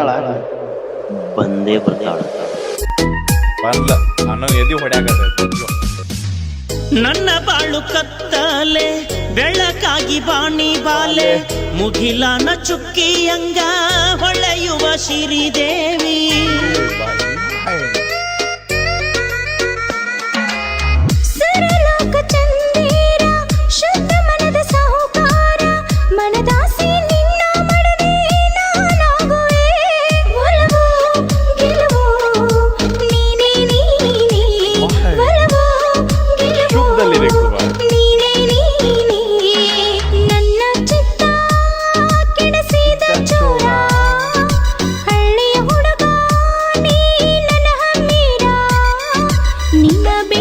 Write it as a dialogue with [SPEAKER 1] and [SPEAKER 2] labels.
[SPEAKER 1] ಬರ್ತಾಳ
[SPEAKER 2] ಬಂದೇ ಬರ್ತಾಳ
[SPEAKER 3] ಬಂದ. ಅನ್ನೋ ಎದಿ
[SPEAKER 4] ನನ್ನ ಬಾಳು ಕತ್ತಲೆ ಬೆಳಕಾಗಿ ಬಾಣಿ ಬಾಲೆ ಮುಗಿಲಾನ ಚುಕ್ಕಿಯಂಗ ಹೊಳೆಯುವ ಶಿರಿದೇವಿ.